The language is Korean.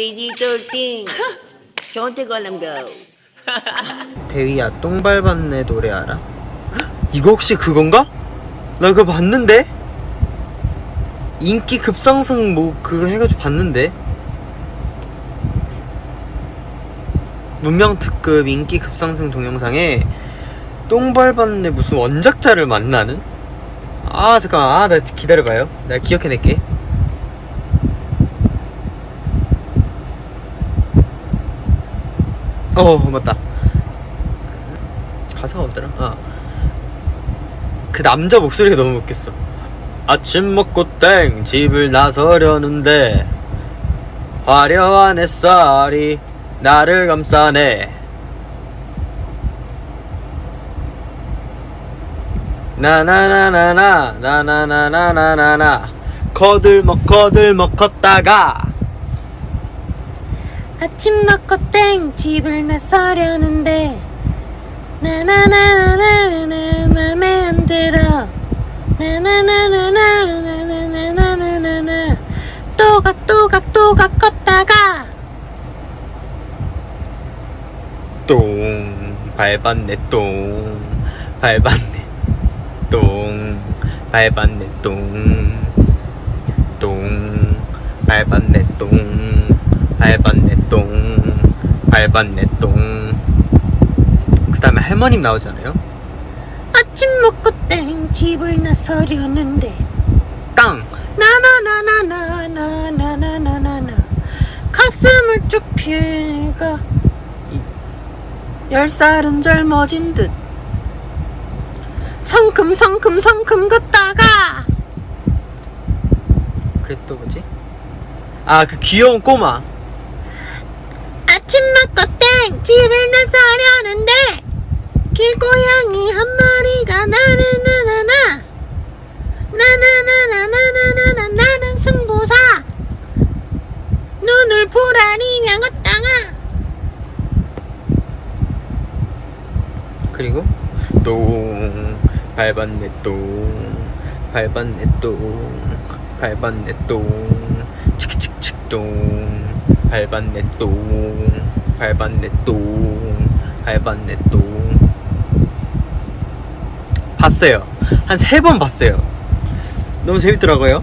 AD13 Don't let them go 대위야 똥 밟았네 노래 알아? 헉, 이거 혹시 그건가? 나 그거 봤는데? 인기 급상승 뭐 그거 해가지고 봤는데 문명 특급 인기 급상승 동영상에 똥 밟았네 무슨 원작자를 만나는? 아 잠깐 아나 기다려봐요 내가 기억해낼게 어 맞다 가사가 어더라? 아. 그 남자 목소리가 너무 웃겼어. 아침 먹고 땡 집을 나서려는데 화려한 햇살이 나를 감싸네. 나나나나나 나나나나나나 거들먹 거들먹 걷다가 아침 먹고 땡 집을 나서려는데. 나나나나나나 맘에 안 들어. 나나나나나나나나나나나. 또각 또각 걷다가. 똥 밟았네 똥. 밟았네 똥. 밟았네 똥. 똥 밟았네 똥 밟았네 똥 밟았네 똥 그 다음에 할머님 나오잖아요. 아침 먹고 땡 집을 나서려는데. 땅 나나나나나나나나나나 가슴을 쭉 펴가 열 살은 젊어진 듯. 성큼 성큼 성큼 걷다가. 그게 또 뭐지? 아 그 귀여운 꼬마 아침 먹고 땡 집을 나서려는데 길고양이 한 마리가 나를 나나나. 나나나나나나나나 나는 승부사. 눈을 부라리며 걷다가 그리고 똥 밟았네 똥 밟았네 똥 밟았네 똥. 치키치키치 똥 밟았네 똥 밟았네 똥. 밟았네 똥. 봤어요. 한 세 번 봤어요. 너무 재밌더라고요